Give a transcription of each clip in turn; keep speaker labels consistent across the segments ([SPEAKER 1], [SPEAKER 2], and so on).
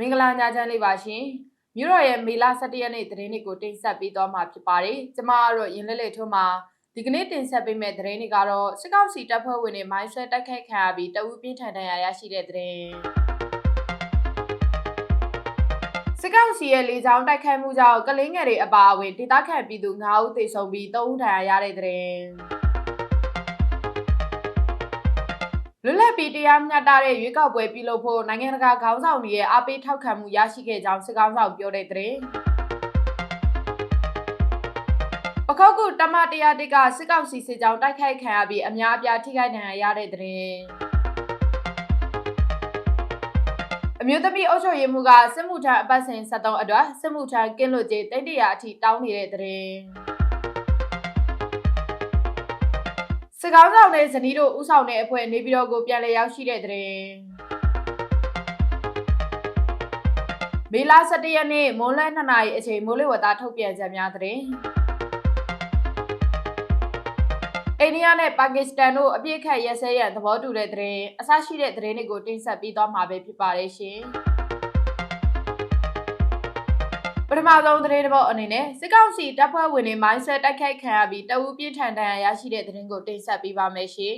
[SPEAKER 1] မင်္ဂလာညချမ်းလေးပါရှင်မြို့တော်ရဲ့မေလ17ရက်နေ့သတင်းတွေကိုတင်ဆက်ပေးသွားမှာဖြစ်ပါတယ်ကျမကတော့ရင်လက်လက်ထွန်းမှာဒီကနေ့တင်ဆက်ပေးမယ့်သတင်းတွေကတော့စစ်ကောက်စီတပ်ဖွဲ့ဝင်တွေမိုင်းဆွဲတိုက်ခိုက်ခံရပြီးတအူးပြင်းထန်ဒဏ်ရာရရှိတဲ့သတင်းစစ်ကောက်စီရဲ့လေကြောင်းတိုက်ခိုက်မှုကြောင့်ကလင်းငယ်တွေအပါအဝင်ဒေသခံပြည်သူ9ဦးသေဆုံးပြီး3ဦးဒဏ်ရာရတဲ့သတင်း လွတ်လပ်ပြီးတရားမျှတတဲ့ရွေးကောက်ပွဲပြုလုပ်ဖို့နိုင်ငံတကာခေါင်းဆောင်တွေရဲ့အားပေးထောက်ခံမှုရရှိခဲ့ကြောင်းစစ်ကောင်ဆောင်ပြောတဲ့သတင်းပခောက်ကူတမတရားတစ်ကစစ်ကောင်စီစစ်ကြောင်းတိုက်ခိုက်ခံရပြီးအများအပြားထိခိုက်ဒဏ်ရာရတဲ့သတင်းအမျိုးသမီးအုပ်ချုပ်ရေးမှူးကစစ်မှုထမ်းအပတ်စဉ်73အတွက်စစ်မှုထမ်းကင်းလွတ်ကြေးတိတ်တရာအထိတောင်းနေတဲ့သတင်း စကောင်းဆောင်တဲ့ဇနီးတို့ဥဆောင်တဲ့အဖွဲ့နေပြည်တော်ကိုပြန်လည်ရောက်ရှိတဲ့သတင်းမေလ17ရက်နေ့မွန်းလယ်2နာရီအချိန်မိုးလေဝသထုတ်ပြန်ချက်များသတင်းအိန္ဒိယနဲ့ပါကစ္စတန်တို့အပြစ်ခတ်ရက်စဲရန်သဘောတူတဲ့သတင်းအဆရှိတဲ့သတင်းတွေကိုတင်ဆက်ပေးသွားမှာပဲဖြစ်ပါတယ်ရှင် ထမဆုံးသတင်းတစ်ပုဒ်အနေနဲ့စစ်ကောင်စီတပ်ဖွဲ့ဝင်တွေမိုင်းဆွဲတိုက်ခိုက်ခံရပြီးတအူးပြင်းထန်ဒဏ်ရာရရှိတဲ့သတင်းကိုတင်ဆက်ပေးပါမယ်ရှင်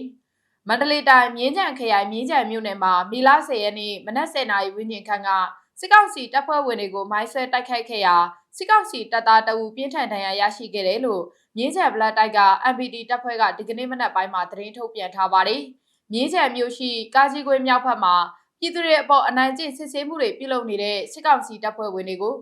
[SPEAKER 1] မန္တလေးတိုင်းမြင်းကြံခရိုင်မြင်းကြံမြို့နယ်မှာမီလာ10ရက်နေ့မနက်10:00နာရီဝန်းကျင်ခန့်ကစစ်ကောင်စီတပ်ဖွဲ့ဝင်တွေကိုမိုင်းဆွဲတိုက်ခိုက်ခဲ့ရာစစ်ကောင်စီတပ်သားတအူးပြင်းထန်ဒဏ်ရာရရှိခဲ့တယ်လို့မြင်းချံဘလက်တိုက်က MPD တပ်ဖွဲ့ကဒီကနေ့မနက်ပိုင်းမှာသတင်းထုတ်ပြန်ထားပါတယ်။မြင်းချံမြို့ရှိကာကြီးခွေမြောက်ဘက်မှာပြည်သူတွေအပေါ်အနိုင်ကျင့်စစ်ဆေးမှုတွေပြုလုပ်နေတဲ့စစ်ကောင်စီတပ်ဖွဲ့ဝင်တွေကို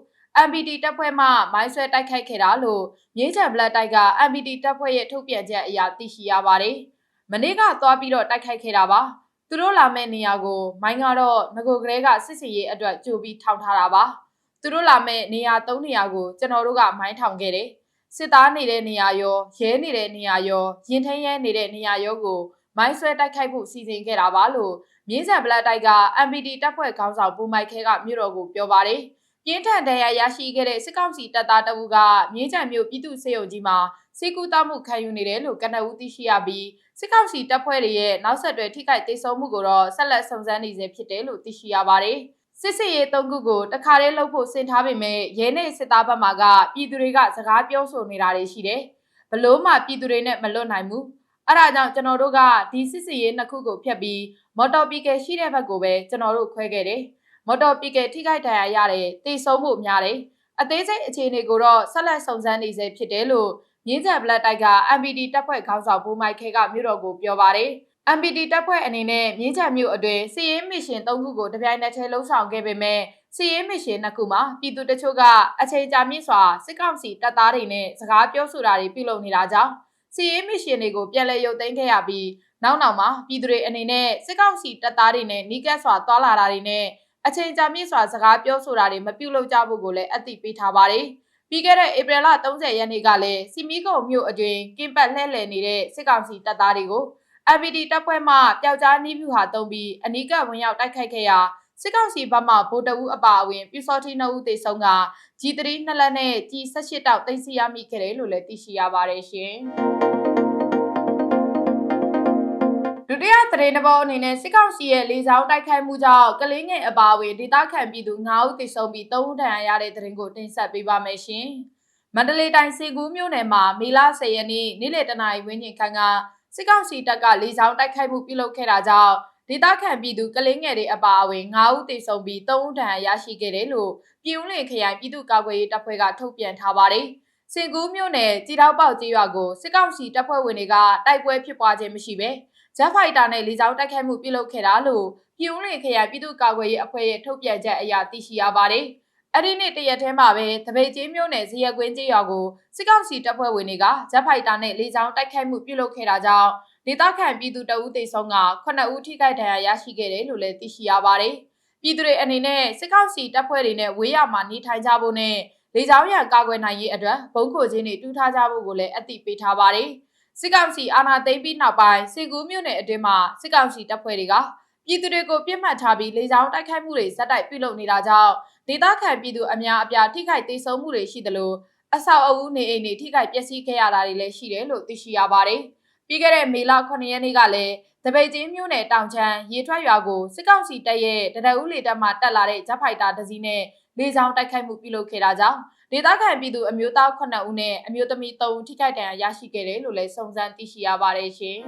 [SPEAKER 1] MPD တပ်ဖွဲ့မှမိုင်းဆွဲတိုက်ခိုက်ခဲ့တာလို့မြင်းချံဘလက်တိုက်က MPD တပ်ဖွဲ့ရဲ့ထုတ်ပြန်ချက်အရသိရှိရပါတယ်။မနေ့ကသွားပြီးတော့တိုက်ခိုက်ခဲ့တာပါ။သူတို့လာမဲ့နေရာကိုမိုင်းကတော့ငကိုကလေးကစစ်စီရေးအတွက်ကြိုပြီးထောင်ထားတာပါ။သူတို့လာမဲ့နေရာ၃နေရာကိုကျွန်တော်တို့ကမိုင်းထောင်ခဲ့တယ်။စစ်သားနေတဲ့နေရာရောရဲနေတဲ့နေရာရောရင်ထင်းရဲနေတဲ့နေရာရောကိုမိုင်းဆွဲတိုက်ခိုက်ဖို့စီစဉ်ခဲ့တာပါလို့မြင်းစံဘလက်တိုက်က MPD တပ်ဖွဲ့ခေါင်းဆောင်ပူမိုက်ခဲကမြို့တော်ကိုပြောပါတယ်။ ပြင်းထန်ဒဏ်ရာရရှိခဲ့တဲ့စစ်ကောင်စီတပ်သားတအူးကမြင်းချံမြို့ပြည်သူ့စေယုံကြီးမှာစေကူတောမှုခံယူနေတယ်လို့ကနအူးသိရှိရပြီးစစ်ကောင်စီတပ်ဖွဲ့တွေရဲ့နောက်ဆက်တွဲထိခိုက်ဒေဆုံးမှုကိုတော့ဆက်လက်စုံစမ်းနေဆဲဖြစ်တယ်လို့သိရှိရပါတယ်။စစ်စစ်ရေးသုံးခုကိုတခါတည်းလှုပ်ဖို့စင်ထားပေမဲ့ရဲနဲ့စစ်သားဘက်မှကပြည်သူတွေကစကားပြောဆိုနေတာတွေရှိတယ်။ဘလို့မှပြည်သူတွေနဲ့မလွတ်နိုင်ဘူး။အဲ့ဒါကြောင့်ကျွန်တော်တို့ကဒီစစ်စစ်ရေးနှစ်ခုကိုဖျက်ပြီးမော်တော်ပီကယ်ရှိတဲ့ဘက်ကိုပဲကျွန်တော်တို့ခွဲခဲ့တယ်။ မော်တော်ပီကယ်ထိခိုက်ဒဏ်ရာရတယ်တေဆုံးမှုများတယ်။အသေးစိတ်အခြေအနေကိုတော့ဆက်လက်စုံစမ်းနေဆဲဖြစ်တယ်လို့မြင်းကြံဘလက်တိုက်က MPD တပ်ဖွဲ့ခေါင်းဆောင်ဘူမိုက်ခဲကမြို့တော်ကိုပြောပါတယ်။ MPD တပ်ဖွဲ့အနေနဲ့မြင်းကြံမြို့အတွင်းစီရင်မစ်ရှင်၃ခုကိုတပြိုင်နက်တည်းလှုပ်ဆောင်ခဲ့ပေမဲ့စီရင်မစ်ရှင်နှစ်ခုမှာပြည်သူတချို့ကအချိန်ကြာမြင့်စွာစစ်ကောင်စီတပ်သားတွေနဲ့စကားပြောဆိုတာတွေပြုလုပ်နေတာကြောင့်စီရင်မစ်ရှင်တွေကိုပြန်လည်ရုပ်သိမ်းခဲ့ရပြီးနောက်နောက်မှာပြည်သူတွေအနေနဲ့စစ်ကောင်စီတပ်သားတွေနဲ့နီးကပ်စွာတွာလာတာတွေနဲ့ အချိန်ကြာမြင့်စွာစကားပြောဆိုတာတွေမပြုလုပ်ကြဖို့ကိုလည်းအသိပေးထားပါတယ်။ပြီးခဲ့တဲ့ဧပြီလ30ရက်နေ့ကလည်းစီမီကုံမြို့အတွင်းကင်ပတ်လှည့်လည်နေတဲ့စစ်ကောင်စီတပ်သားတွေကို MPD တပ်ဖွဲ့မှပျောက်ကြားနှီးဖြူဟာတုံးပြီးအနီးကပ်ဝင်ရောက်တိုက်ခိုက်ခဲ့ရာစစ်ကောင်စီဘက်မှဗိုလ်တအုပ်အပါအဝင်ပြူစောတိနှုတ်ဦးသေဆုံးက G3 နှစ်လက်နဲ့ G18 တောက်သိမ်းဆီးရမိခဲ့တယ်လို့လည်းသိရှိရပါတယ်ရှင်။ ဒုတိယသတင်းတစ်ပုဒ်အနေနဲ့စစ်ကောင်စီရဲ့လေကြောင်းတိုက်ခိုက်မှုကြောင့်ကလင်းငယ်အပါအဝင်ဒေသခံပြည်သူ9ဦးသေဆုံးပြီး3ဦးဒဏ်ရာရတဲ့သတင်းကိုတင်ဆက်ပေးပါမယ်ရှင်။မန္တလေးတိုင်းစေကူးမြို့နယ်မှာမေလ10ရက်နေ့နေ့လယ်တနာရီဝန်းကျင်ခန့်ကစစ်ကောင်စီတပ်ကလေကြောင်းတိုက်ခိုက်မှုပြုလုပ်ခဲ့တာကြောင့်ဒေသခံပြည်သူကလေးငယ်တွေအပါအဝင်9ဦးသေဆုံးပြီး3ဦးဒဏ်ရာရရှိခဲ့တယ်လို့ပြည်ဦးလင်ခရိုင်ပြည်သူ့ကာကွယ်ရေးတပ်ဖွဲ့ကထုတ်ပြန်ထားပါတယ်။စင်ကူးမြို့နယ်ကြည်တောက်ပေါက်ကျေးရွာကိုစစ်ကောင်စီတပ်ဖွဲ့ဝင်တွေကတိုက်ပွဲဖြစ်ပွားခြင်းမရှိဘဲ ဂျက်ဖိုက်တာနဲ့လေကြောင်းတိုက်ခိုက်မှုပြုလုပ်ခဲ့တာလို့ပြည်ဦးလင်ခရိုင်ပြည်သူ့ကာကွယ်ရေးအဖွဲ့ရဲ့ထုတ်ပြန်ချက်အရသိရှိရပါတယ်။အဲ့ဒီနေ့တရက်ထဲမှာပဲတပိတ်ကျေးမြို့နယ်ဇီယကွင်းကျေးရွာကိုစစ်ကောင်စီတပ်ဖွဲ့ဝင်တွေကဂျက်ဖိုက်တာနဲ့လေကြောင်းတိုက်ခိုက်မှုပြုလုပ်ခဲ့တာကြောင့်ဒေသခံပြည်သူတအုပ်သေဆုံးက9ဦးထိခိုက်ဒဏ်ရာရရှိခဲ့တယ်လို့လည်းသိရှိရပါတယ်။ပြည်သူတွေအနေနဲ့စစ်ကောင်စီတပ်ဖွဲ့တွေနဲ့ဝေးရမှာနေထိုင်ကြဖို့နဲ့လေကြောင်းရန်ကာကွယ်နိုင်ရေးအတွက်ဘုံခိုခြင်းတွေတူးထားကြဖို့ကိုလည်းအသိပေးထားပါတယ်။ စစ်ကောင်စီအာဏာသိမ်းပြီးနောက်ပိုင်းစစ်ကူးမြို့နယ်အတွင်းမှာစစ်ကောင်စီတပ်ဖွဲ့တွေကပြည်သူတွေကိုပြစ်မှတ်ထားပြီးလေကြောင်းတိုက်ခိုက်မှုတွေဇက်တိုက်ပြုလုပ်နေတာကြောင့်ဒေသခံပြည်သူအများအပြားထိခိုက်ဒေဆုံးမှုတွေရှိသလိုအဆောက်အဦနေအိမ်တွေထိခိုက်ပျက်စီးခဲ့ရတာတွေလည်းရှိတယ်လို့သိရှိရပါတယ်။ပြီးခဲ့တဲ့မေလ9ရက်နေ့ကလည်းတပိတ်ချင်းမြို့နယ်တောင်ချမ်းရေထွက်ရွာကိုစစ်ကောင်စီတပ်ရဲ့တရဦးလေတပ်မှတက်လာတဲ့ဂျက်ဖိုက်တာတစ်စီးနဲ့လေကြောင်းတိုက်ခိုက်မှုပြုလုပ်ခဲ့တာကြောင့် ဒေသခံပြည်သူအမျိုးသား9ဦးနဲ့အမျိုးသမီး3ဦးထိခိုက်ဒဏ်ရာရရှိခဲ့တယ်လို့လည်းစုံစမ်းသိရှိရပါတယ်ရှင်။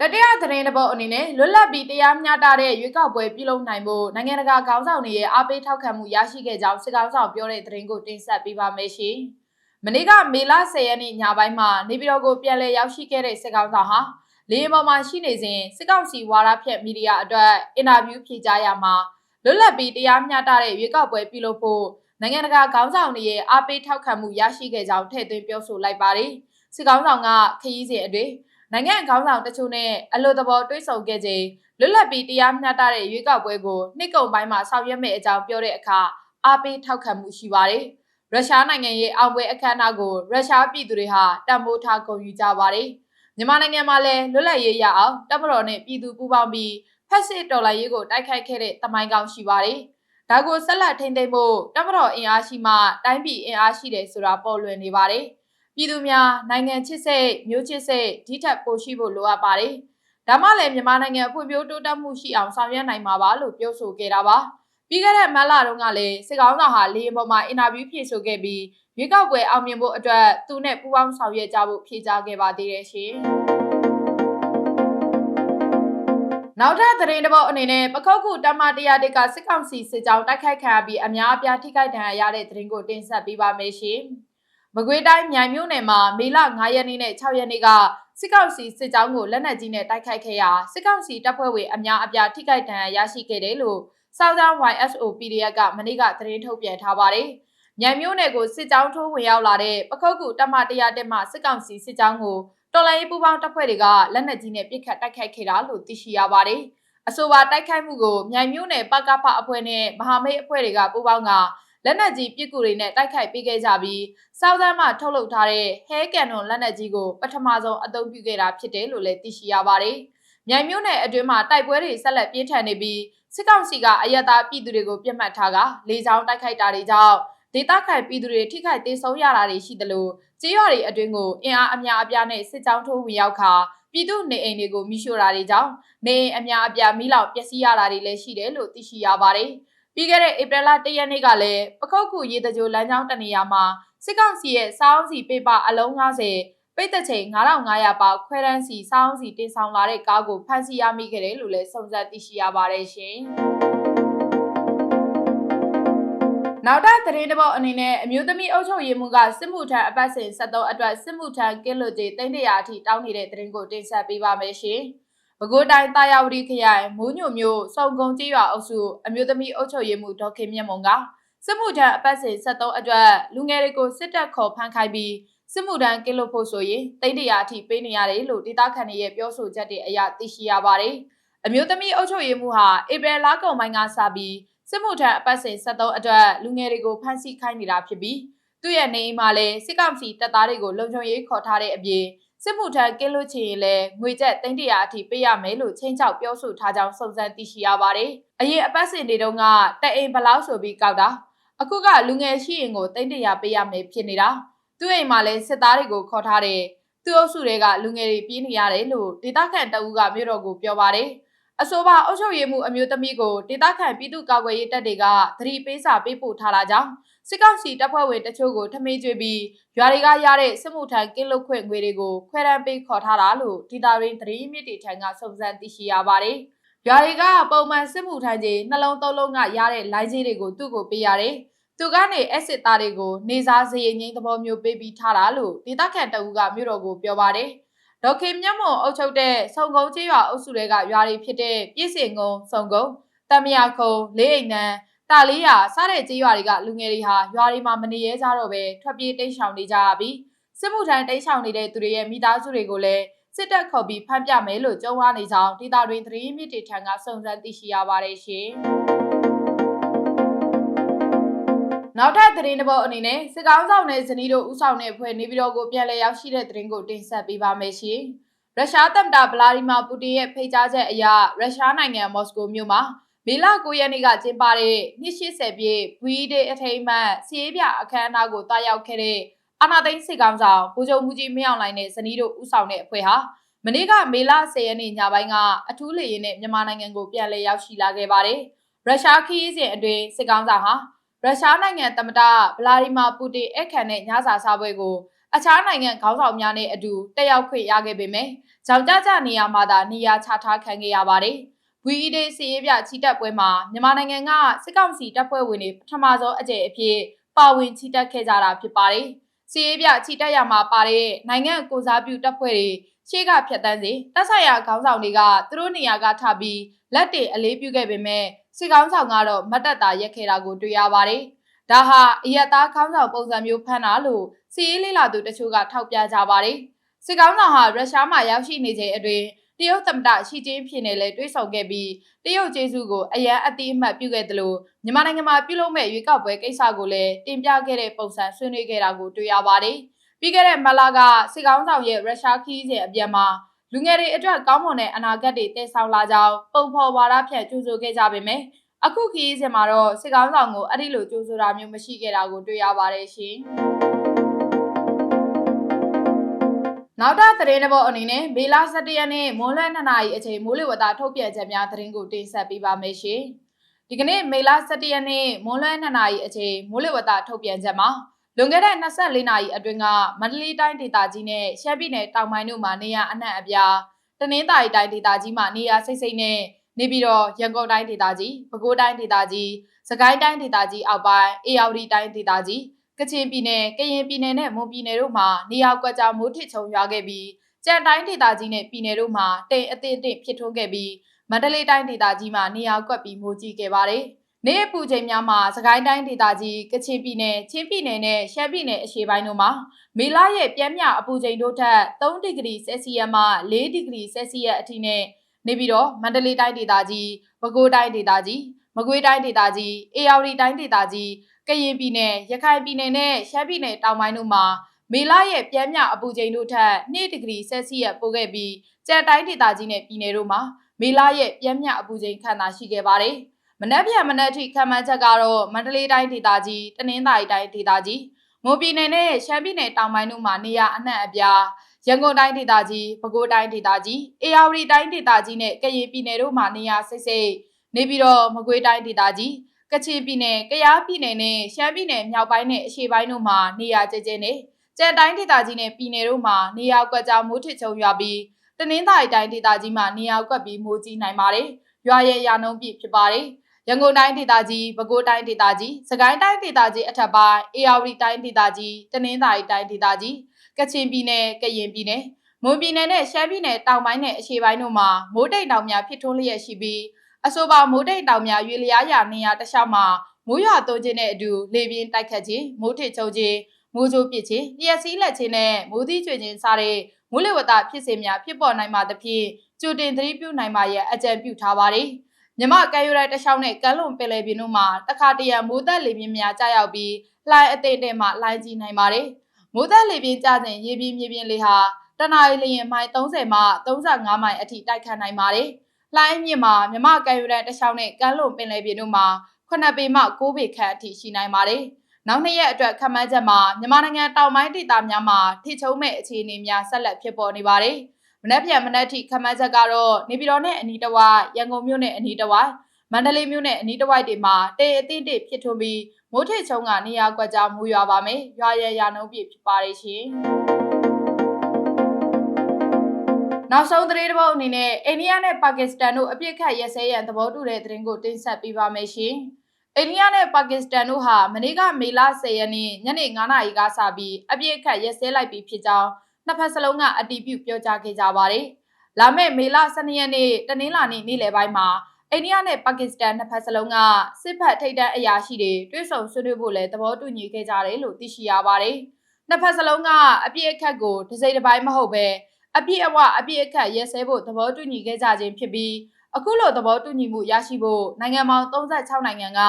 [SPEAKER 1] တတိယသတင်းတစ်ပုဒ်အနေနဲ့လွတ်လပ်ပြီးတရားမျှတတဲ့ရွေးကောက်ပွဲပြုလုပ်နိုင်ဖို့နိုင်ငံတကာခေါင်းဆောင်တွေရဲ့အားပေးထောက်ခံမှုရရှိခဲ့ကြောင်းစစ်ကောင်ဆောင်ပြောတဲ့သတင်းကိုတင်ဆက်ပေးပါမယ်ရှင်။မနေ့ကမေလ10ရက်နေ့ညပိုင်းမှာနေပြည်တော်ကိုပြန်လည်ရောက်ရှိခဲ့တဲ့စစ်ကောင်ဆောင်ဟာလေယာဉ်ပေါ်မှာရှိနေစဉ်စစ်ကောင်စီဝါဒဖြန့်မီဒီယာအတွက်အင်တာဗျူးဖြေကြားရမှာ လွတ်လပ်ပြီးတရားမျှတတဲ့ရွေးကောက်ပွဲပြုလုပ်ဖို့နိုင်ငံတကာခေါင်းဆောင်တွေရဲ့အားပေးထောက်ခံမှုရရှိခဲ့ကြောင်းထည့်သွင်းပြောဆိုလိုက်ပါတယ်။စစ်ကောင်ဆောင်ကခရီးစဉ်အတွင်းနိုင်ငံခေါင်းဆောင်တချို့နဲ့အလို့သဘောတွဲဆုံခဲ့ချိန်လွတ်လပ်ပြီးတရားမျှတတဲ့ရွေးကောက်ပွဲကိုနှစ်ကုန်ပိုင်းမှာဆောင်ရွက်မယ့်အကြောင်းပြောတဲ့အခါအားပေးထောက်ခံမှုရှိပါတယ်။ရုရှားနိုင်ငံရဲ့အောင်ပွဲအခမ်းအနားကိုရုရှားပြည်သူတွေဟာတံမိုးထားဂုဏ်ယူကြပါတယ်။မြန်မာနိုင်ငံမှာလည်းလွတ်လပ်ရေးရအောင်တပ်မတော်နဲ့ပြည်သူပူးပေါင်းပြီး ဖက်စစ်တော်လှန်ရေးကိုတိုက်ခိုက်ခဲ့တဲ့တမိုင်းကောင်းရှိပါတယ်။ဒါကိုဆက်လက်ထိန်းသိမ်းဖို့တပ်မတော်အင်အားရှိမှတိုင်းပြည်အင်အားရှိတယ်ဆိုတာပေါ်လွင်နေပါတယ်။ပြည်သူများနိုင်ငံချစ်စိတ်မျိုးချစ်စိတ်ဒီထက်ပိုရှိဖို့လိုအပ်ပါတယ်။ဒါမှလည်းမြန်မာနိုင်ငံဖွံ့ဖြိုးတိုးတက်မှုရှိအောင်ဆောင်ရွက်နိုင်မှာပါလို့ပြောဆိုခဲ့တာပါ။ပြီးခဲ့တဲ့မတ်လတုန်းကလည်းစစ်ကောင်ဆောင်ဟာလေယာဉ်ပေါ်မှာအင်တာဗျူးဖြေဆိုခဲ့ပြီးရွေးကောက်ပွဲအောင်မြင်ဖို့အတွက်သူနဲ့ပူးပေါင်းဆောင်ရွက်ကြဖို့ဖြေကြားခဲ့ပါသေးတယ်ရှင်။ နောက်ထပ်သတင်းတစ်ပုဒ်အနေနဲ့ပခောက်ခုတမတရားတေကစစ်ကောင်စီစစ်ကြောင်းတိုက်ခိုက်ခံရပြီးအများအပြားထိခိုက်ဒဏ်ရာရတဲ့သတင်းကိုတင်ဆက်ပေးပါမယ်ရှင်။မကွေးတိုင်းမြိုင်မြို့နယ်မှာမေလ9ရက်နေ့နဲ့6ရက်နေ့ကစစ်ကောင်စီစစ်ကြောင်းကိုလက်နက်ကြီးနဲ့တိုက်ခိုက်ခဲ့ရာစစ်ကောင်စီတပ်ဖွဲ့ဝင်အများအပြားထိခိုက်ဒဏ်ရာရရှိခဲ့တယ်လို့ Southern YSO PDF ကမနေ့ကသတင်းထုတ်ပြန်ထားပါတယ်။မြိုင်မြို့နယ်ကိုစစ်ကြောင်းထိုးဝင်ရောက်လာတဲ့ပခောက်ခုတမတရားတက်မှစစ်ကောင်စီစစ်ကြောင်းကို တော်လိုင်းပူပေါင်းတပ်ဖွဲ့တွေကလက်နက်ကြီးနဲ့ပစ်ခတ်တိုက်ခိုက်ခဲ့တာလို့သိရှိရပါတယ်။အဆိုပါတိုက်ခိုက်မှုကိုမြိုင်မြို့နယ်ပကဖအဖွဲ့နဲ့မဟာမိတ်အဖွဲ့တွေကပူပေါင်းကလက်နက်ကြီးပစ်ကူတွေနဲ့တိုက်ခိုက်ပေးခဲ့ကြပြီးစောက်သမ်းမှထုတ်လုပ်ထားတဲ့ဟဲကန်ွန်လက်နက်ကြီးကိုပထမဆုံးအသုံးပြုခဲ့တာဖြစ်တယ်လို့လည်းသိရှိရပါတယ်။မြိုင်မြို့နယ်အတွင်းမှာတိုက်ပွဲတွေဆက်လက်ပြင်းထန်နေပြီးစစ်ကောင်စီကအယက်သားပြည်သူတွေကိုပြစ်မှတ်ထားကလေကြောင်းတိုက်ခိုက်တာတွေကြောင့်ဒေသခံပြည်သူတွေထိခိုက်ဒေဆုံးရတာတွေရှိသလို ကြေးရွာတွေအတွင်းကိုအင်အားအများအပြားနဲ့စစ်ကြောင်းထိုးဝင်ရောက်ခါပြည်သူနေအိမ်တွေကိုမိရှို့တာတွေကြောင့်နေအိမ်အများအပြားမိလောက်ပျက်စီးရတာတွေလည်းရှိတယ်လို့သိရှိရပါတယ်။ပြီးခဲ့တဲ့ဧပြီလ၁ရက်နေ့ကလည်းပခုတ်ကူရေတကြိုလမ်းကြောင်းတနေရာမှာစစ်ကောင်စီရဲ့စောင်းစီပေပါအလုံး90ပိတ်သက်ချိန်9500ပေါက်ခွဲတန်းစီစောင်းစီတင်ဆောင်လာတဲ့ကားကိုဖမ်းဆီးရမိခဲ့တယ်လို့လည်းစုံစမ်းသိရှိရပါတယ်ရှင်။ နောက်ထပ်သတင်းတစ်ပုဒ်အနေနဲ့အမျိုးသမီးအုပ်ချုပ်ရေးမှူးကစစ်မှုထမ်းအပတ်စဉ်73အတွက်စစ်မှုထမ်းကင်းလွတ်ကြေး300အထိတောင်းနေတဲ့သတင်းကိုတင်ဆက်ပေးပါမယ်ရှင်။ပဲခူးတိုင်းတာယာဝတီခရိုင်မိုးညိုမျိုးစုံကုန်းကျေးရွာအုပ်စုအမျိုးသမီးအုပ်ချုပ်ရေးမှူးဒေါက်ခင်မြတ်မုံကစစ်မှုထမ်းအပတ်စဉ်73အတွက်လူငယ်တွေကိုစစ်တပ်ခေါ်ဖမ်းခိုင်းပြီးစစ်မှုထမ်းကင်းလွတ်ဖို့ဆိုရင်300အထိပေးနေရတယ်လို့ဒေသခံတွေရဲ့ပြောဆိုချက်တွေအရသိရှိရပါတယ်။အမျိုးသမီးအုပ်ချုပ်ရေးမှူးဟာဧပြီလကုန်ပိုင်းကစပြီး စစ်မှုထမ်းအပတ်စဉ်73အတွက်လူငယ်တွေကိုဖမ်းဆီးခိုင်းနေတာဖြစ်ပြီးသူ့ရဲ့နေအိမ်မှာလည်းစစ်ကောင်စီတပ်သားတွေကိုလုံခြုံရေးခေါ်ထားတဲ့အပြင်စစ်မှုထမ်းကင်းလွတ်ချင်ရင်လည်းငွေကျပ်300အထိပေးရမယ်လို့ချင်းချောက်ပြောဆိုထားကြောင်းစုံစမ်းသိရှိရပါတယ်။အရင်အပတ်စဉ်တွေတုန်းကတအိမ်ဘလောက်ဆိုပြီးကောက်တာအခုကလူငယ်ရှိရင်ကို300ပေးရမယ်ဖြစ်နေတာသူ့အိမ်မှာလည်းစစ်သားတွေကိုခေါ်ထားတယ်သူ့အုပ်စုတွေကလူငယ်တွေပြေးနေရတယ်လို့ဒေသခံတအူးကမြို့တော်ကိုပြောပါတယ်။ အဆိုပါအုပ်ချုပ်ရေးမှုအမျိုးသမီးကိုဒေသခံပြည်သူ့ကာကွယ်ရေးတပ်တွေကသတိပေးစာပေးပို့ထားတာကြောင့်စစ်ကောင်စီတပ်ဖွဲ့ဝင်တချို့ကိုထမေးကျွေးပြီးရွာတွေကရတဲ့စစ်မှုထမ်းကင်းလွတ်ခွင့်ငွေတွေကိုခွဲတမ်းပေးခေါ်ထားတာလို့ဒေတာရင်းသတင်းမြစ်တွေထံကစုံစမ်းသိရှိရပါတယ်။ရွာတွေကပုံမှန်စစ်မှုထမ်းကြီးနှလုံးသုံးလုံးကရတဲ့လိုင်းကြီးတွေကိုသူ့ကိုပေးရတယ်။သူကနေအက်စစ်သားတွေကိုနေစားစရိတ်ငိမ့်သဘောမျိုးပေးပြီးထားတာလို့ဒေသခံတအူးကမြို့တော်ကိုပြောပါတယ်။ ဒေါခင်မြတ်မွန်အုပ်ချုပ်တဲ့စုံကုန်းချေးရွာအုပ်စုတွေကရွာတွေဖြစ်တဲ့ပြည့်စင်ကုန်းစုံကုန်းတမယာခုံလေးအိမ်နန်းတာလေးရစားတဲ့ကြေးရွာတွေကလူငယ်တွေဟာရွာတွေမှာမနေရဲကြတော့ပဲထွက်ပြေးတိတ်ရှောင်နေကြရပြီးစစ်မှုထမ်းတိတ်ရှောင်နေတဲ့သူတွေရဲ့မိသားစုတွေကိုလည်းစစ်တပ်ခေါ်ပြီးဖမ်းပြမယ်လို့ကြုံရနေကြောင်းဒေတာတွင်သတင်းမြစ်တွေထံကစုံစမ်းသိရှိရပါတယ်ရှင်။ နောက်ထပ်သတင်းတစ်ပုဒ်အနေနဲ့စစ်ကောင်းဆောင်နဲ့ဇနီးတို့ဦးဆောင်တဲ့ဖွဲ့နေပြည်တော်ကိုပြန်လည်ရောက်ရှိတဲ့သတင်းကိုတင်ဆက်ပေးပါမယ်ရှင်။ရုရှားသမ္မတဗလာဒီမာပူတင်ရဲ့ဖိတ်ကြားချက်အရရုရှားနိုင်ငံမော်စကိုမြို့မှာမေလ9ရက်နေ့ကကျင်းပတဲ့နှစ်80ပြည့်ဘွီးဒေးအထိမ်းအမှတ်စီးရေးပြအခမ်းအနားကိုတာရောက်ခဲ့တဲ့အာနာသိန်းစစ်ကောင်ဆောင်ဗိုလ်ချုပ်မှုကြီးမင်းအောင်လှိုင်နဲ့ဇနီးတို့ဦးဆောင်တဲ့အဖွဲ့ဟာမနေ့ကမေလ10ရက်နေ့ညပိုင်းကအထူးလေယာဉ်နဲ့မြန်မာနိုင်ငံကိုပြန်လည်ရောက်ရှိလာခဲ့ပါတယ်။ရုရှားခရီးစဉ်အတွင်းစစ်ကောင်ဆောင်ဟာ ရုရှားနိုင်ငံသမ္မတဗလာဒီမာပူတင်အခမ်းနဲ့ညစာစားပွဲကိုအခြားနိုင်ငံခေါင်းဆောင်များနဲ့အတူတက်ရောက်ခွင့်ရခဲ့ပေမဲ့ကြောင်ကြကြနေရာမှာသာနေရာချထားခံခဲ့ရပါတယ်။ VED စီရေးပြချီတက်ပွဲမှာမြန်မာနိုင်ငံကစစ်ကောင်စီတပ်ဖွဲ့ဝင်တွေပထမဆုံးအကြိမ်အဖြစ်ပါဝင်ချီတက်ခဲ့ကြတာဖြစ်ပါတယ်။စီရေးပြချီတက်ရမှာပါတဲ့နိုင်ငံကိုစားပြုတပ်ဖွဲ့တွေရှေ့ကဖြတ်တန်းစီတပ်ဆိုင်ရာခေါင်းဆောင်တွေကသူတို့နေရာကထပြီးလက်တွေအလေးပြုခဲ့ပေမဲ့ စစ်ကောင်းဆောင်ကတော့မတ်တက်တာရက်ခဲ့တာကိုတွေ့ရပါတယ်။ဒါဟာအယက်သားခေါင်းဆောင်ပုံစံမျိုးဖမ်းတာလို့စီရေးလေးလာသူတချို့ကထောက်ပြကြပါတယ်။စစ်ကောင်းဆောင်ဟာရုရှားမှာရောက်ရှိနေချိန်အတွင်းတရုတ်သမ္မတရှီကျင်းဖြစ်နေလဲတွေးဆောင်ခဲ့ပြီးတရုတ်ကျေးဇူးကိုအရန်အတိအမှတ်ပြုခဲ့တယ်လို့မြန်မာနိုင်ငံမှာပြုလုပ်မဲ့ရွေးကောက်ပွဲကိစ္စကိုလည်းတင်ပြခဲ့တဲ့ပုံစံဆွေးနွေးခဲ့တာကိုတွေ့ရပါတယ်။ပြီးခဲ့တဲ့မလာကစစ်ကောင်းဆောင်ရဲ့ရုရှားခီးစဉ်အပြန်မှာ လူငယ်တွေအတွက်ကောင်းမွန်တဲ့အနာဂတ်တွေတည်ဆောက်လာကြောင်းပုံဖော်ဝါဒဖြန့်ကြိုးဆိုခဲ့ကြပေမယ့်အခုခီးစဉ်မှာတော့စစ်ကောင်းဆောင်ကိုအဲ့ဒီလိုကြိုးဆိုတာမျိုးမရှိခဲ့တာကိုတွေ့ရပါတယ်ရှင်။နောက်တာသတင်းတစ်ပုဒ်အနေနဲ့မေလ17ရက်နေ့မွန်းလွဲ2နာရီအချိန်မိုးလေဝသထုတ်ပြန်ချက်များသတင်းကိုတင်ဆက်ပေးပါမယ်ရှင်။ဒီကနေ့မေလ17ရက်နေ့မွန်းလွဲ2နာရီအချိန်မိုးလေဝသထုတ်ပြန်ချက်မှာ လွန်ခဲ့တဲ့24နာရီအတွင်းကမန္တလေးတိုင်းဒေသကြီးနဲ့ရှမ်းပြည်နယ်တောင်ပိုင်းတို့မှာနေရအနှံ့အပြားတနင်္သာရီတိုင်းဒေသကြီးမှာနေရစိတ်စိတ်နဲ့နေပြီးတော့ရန်ကုန်တိုင်းဒေသကြီးပဲခူးတိုင်းဒေသကြီးစကိုင်းတိုင်းဒေသကြီးအောက်ပိုင်းအေရဝတီတိုင်းဒေသကြီးကချင်ပြည်နယ်ကရင်ပြည်နယ်နဲ့မွန်ပြည်နယ်တို့မှာနေရာကွက်ကြားမိုးထစ်ချုံရွာခဲ့ပြီးကြံတိုင်းဒေသကြီးနဲ့ပြည်နယ်တို့မှာတိမ်အသင့်အင့်ဖြစ်ထွန်းခဲ့ပြီးမန္တလေးတိုင်းဒေသကြီးမှာနေရာကွက်ပြီးမိုးကြီးခဲ့ပါတယ်။ နေအပူချိန်များမှာစကိုင်းတိုင်းဒေသကြီးကချင်ပြည်နယ်ချင်းပြည်နယ်နဲ့ရှမ်းပြည်နယ်အရှေ့ပိုင်းတို့မှာမေလရဲ့ပြင်းပြအပူချိန်တို့ထက်3ဒီဂရီဆဲလ်စီယပ်မှ4ဒီဂရီဆဲလ်စီယပ်အထိနဲ့နေပြီးတော့မန္တလေးတိုင်းဒေသကြီးပဲခူးတိုင်းဒေသကြီးမကွေးတိုင်းဒေသကြီးအေရဝတီတိုင်းဒေသကြီးကရင်ပြည်နယ်ရခိုင်ပြည်နယ်နဲ့ရှမ်းပြည်နယ်တောင်ပိုင်းတို့မှာမေလရဲ့ပြင်းပြအပူချိန်တို့ထက်2ဒီဂရီဆဲလ်စီယပ်ပိုခဲ့ပြီးကြံတိုင်းဒေသကြီးနဲ့ပြည်နယ်တို့မှာမေလရဲ့ပြင်းပြအပူချိန်ခံသာရှိခဲ့ပါတယ်။ မနက်ဖြန်မနက်ထိခံမှန်းချက်ကတော့မန္တလေးတိုင်းဒေသကြီးတနင်္သာရီတိုင်းဒေသကြီးမွန်ပြည်နယ်နဲ့ရှမ်းပြည်နယ်တောင်ပိုင်းတို့မှာနေရအနှံ့အပြားရန်ကုန်တိုင်းဒေသကြီးပဲခူးတိုင်းဒေသကြီးအေရဝတီတိုင်းဒေသကြီးနဲ့ကရင်ပြည်နယ်တို့မှာနေရစိတ်စိတ်နေပြီးတော့မကွေးတိုင်းဒေသကြီးကချင်ပြည်နယ်၊ကယားပြည်နယ်နဲ့ရှမ်းပြည်နယ်မြောက်ပိုင်းနဲ့အရှေ့ပိုင်းတို့မှာနေရာကျကျနဲ့ကြံတိုင်းဒေသကြီးနဲ့ပြည်နယ်တို့မှာနေရာကွက်ကြားမိုးထစ်ချုံရွာပြီးတနင်္သာရီတိုင်းဒေသကြီးမှာနေရာကွက်ပြီးမိုးကြီးနိုင်ပါတယ်။ရွာရဲ့ရာနှုန်းပြည့်ဖြစ်ပါတယ်။ ရန်ကုန်တိုင်းဒေသကြီး၊ပဲခူးတိုင်းဒေသကြီး၊စကိုင်းတိုင်းဒေသကြီးအထက်ပိုင်း၊အေရဝတီတိုင်းဒေသကြီး၊တနင်္သာရီတိုင်းဒေသကြီး၊ကချင်ပြည်နယ်၊ကရင်ပြည်နယ်၊မွန်ပြည်နယ်နဲ့ရှမ်းပြည်နယ်တောင်ပိုင်းနဲ့အရှေ့ပိုင်းတို့မှာမိုးတိမ်တောင်များဖြစ်ထွန်းလျက်ရှိပြီးအဆိုပါမိုးတိမ်တောင်များရွေလျားရာနေရာတခြားမှာမိုးရွာသွန်းခြင်းနဲ့အတူလေပြင်းတိုက်ခတ်ခြင်းမိုးထစ်ချုံခြင်းမိုးကြိုးပစ်ခြင်းလျှက်စီးလက်ခြင်းနဲ့မိုးသီးကျွေခြင်းစတဲ့မိုးလေဝသဖြစ်စဉ်များဖြစ်ပေါ်နိုင်မှာသဖြင့်ကြိုတင်သတိပြုနိုင်မှာရဲ့အကြံပြုထားပါတယ် မြမကဲရိုရိုက်တခြားနဲ့ကမ်းလွန်ပင်လယ်ပြင်တို့မှာတခါတရံမိုးသက်လေပြင်းများကြာရောက်ပြီးလှိုင်းအသင့်တဲ့မှလှိုင်းကြီးနိုင်ပါတယ်မိုးသက်လေပြင်းကျစဉ်ရေပြင်းမြေပြင်းလေးဟာတနအီလျင်မိုင်30မှ35မိုင်အထိတိုက်ခတ်နိုင်ပါတယ်လှိုင်းမြင့်မှာမြမကဲရိုရိုက်တခြားနဲ့ကမ်းလွန်ပင်လယ်ပြင်တို့မှာ9ပေမှ9ပေခန့်အထိရှိနိုင်ပါတယ်။နောက်နှစ်ရက်အတွက်ခန့်မှန်းချက်မှာမြန်မာနိုင်ငံတောင်ပိုင်းဒေသများမှာထိချုံမဲ့အခြေအနေများဆက်လက်ဖြစ်ပေါ်နေပါတယ်။မ နက်ဖြန်မနက်ထိခန့်မှန်းချက်ကတော့နေပြည်တော်နဲ့အနီးတစ်ဝိုက်ရန်ကုန်မြို့နဲ့အနီးတစ်ဝိုက်မန္တလေးမြို့နဲ့အနီးတစ်ဝိုက်တွေမှာတေအသင့်တေဖြစ်ထွန်းပြီးမိုးထိချုံကနေရာကွက်ကြားမူရွာပါမယ်။ရွာရရနှုံးပြဖြစ်ပါတယ်ရှင်။နောက်ဆုံးသတင်းတစ်ပုဒ်အနေနဲ့အိန္ဒိယနဲ့ပါကစ္စတန်တို့အပြစ်ခတ်ရက်စဲရန်သဘောတူတဲ့သတင်းကိုတင်ဆက်ပေးပါမယ်ရှင်။အိန္ဒိယနဲ့ပါကစ္စတန်တို့ဟာမနေ့ကမေလ10ရက်နေ့ညနေ9နာရီကစပြီးအပြစ်ခတ်ရက်စဲလိုက်ပြီးဖြစ်ကြောင်း နှစ်ဖက်စလုံးကအတည်ပြုပြောကြားခဲ့ကြပါတယ်။လာမယ့်မေလ12ရက်နေ့တနင်္လာနေ့နေ့လယ်ပိုင်းမှာအိန္ဒိယနဲ့ပါကစ္စတန်နှစ်ဖက်စလုံးကစစ်ဖက်ထိပ်တန်းအရာရှိတွေတွဲဆုံဆွေးနွေးဖို့လည်းသဘောတူညီခဲ့ကြတယ်လို့သိရှိရပါတယ်။နှစ်ဖက်စလုံးကအပြစ်အခတ်ကိုတစ်စိတ်တစ်ပိုင်းမဟုတ်ပဲအပြည့်အဝအပြည့်အခတ်ရဲစဲဖို့သဘောတူညီခဲ့ကြခြင်းဖြစ်ပြီးအခုလိုသဘောတူညီမှုရရှိဖို့နိုင်ငံပေါင်း36နိုင်ငံက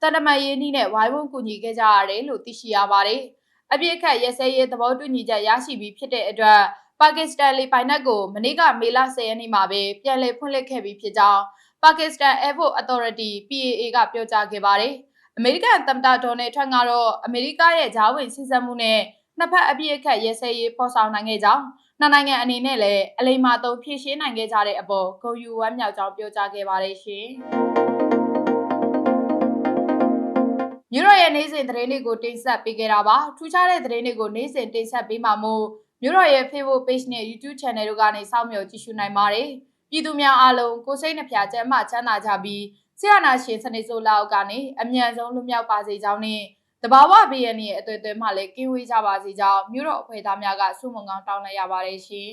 [SPEAKER 1] တန်တမာရေးနည်းနဲ့ဝိုင်းဝန်းကူညီခဲ့ကြရတယ်လို့သိရှိရပါတယ်။ အပြည့်အခတ်ရဲစဲရေးသဘောတူညီချက်ရရှိပြီးဖြစ်တဲ့အတွက်ပါကစ္စတန်လေပိုင်နက်ကိုမနေ့ကမေလ10ရက်နေ့မှာပဲပြန်လည်ဖွင့်လှစ်ခဲ့ပြီးဖြစ်ကြောင်းပါကစ္စတန် Airport Authority PAA ကပြောကြားခဲ့ပါတယ်။အမေရိကန်သမ္မတဒေါ်နယ်ထရန့်ကတော့အမေရိကရဲ့ဂျားဝင်စီစံမှုနဲ့နှစ်ဖက်အပြည့်အခက်ရဲစဲရေးပေါ်ဆောင်နိုင်ခဲ့ကြောင်းနှစ်နိုင်ငံအနေနဲ့လည်းအလိမ္မာသုံးဖြည့်ရှင်းနိုင်ခဲ့ကြတဲ့အပေါ်ဂုဏ်ယူဝမ်းမြောက်ကြောင်းပြောကြားခဲ့ပါတယ်ရှင်။ မြို့တော်ရဲ့နေ့စဉ်သတင်းတွေကိုတင်ဆက်ပေးခဲ့တာပါထူးခြားတဲ့သတင်းတွေကိုနေ့စဉ်တင်ဆက်ပေးမှာမို့မြို့တော်ရဲ့ Facebook Page နဲ့ YouTube Channel တို့ကနေစောင့်မျှော်ကြည့်ရှုနိုင်ပါတယ်ပြည်သူများအားလုံးကိုယ်စိတ်နှဖျားကျန်းမာချမ်းသာကြပြီးဆရာနာရှင်စနေဆိုလောက်ကနေအမြန်ဆုံးလွတ်မြောက်ပါစေကြောင်းနဲ့တဘာဝဘေးရန်ရဲ့အသွေးသွဲမှလည်းကင်းဝေးကြပါစေကြောင်းမြို့တော်အဖွဲ့သားများကဆုမွန်ကောင်းတောင်းလိုက်ရပါတယ်ရှင်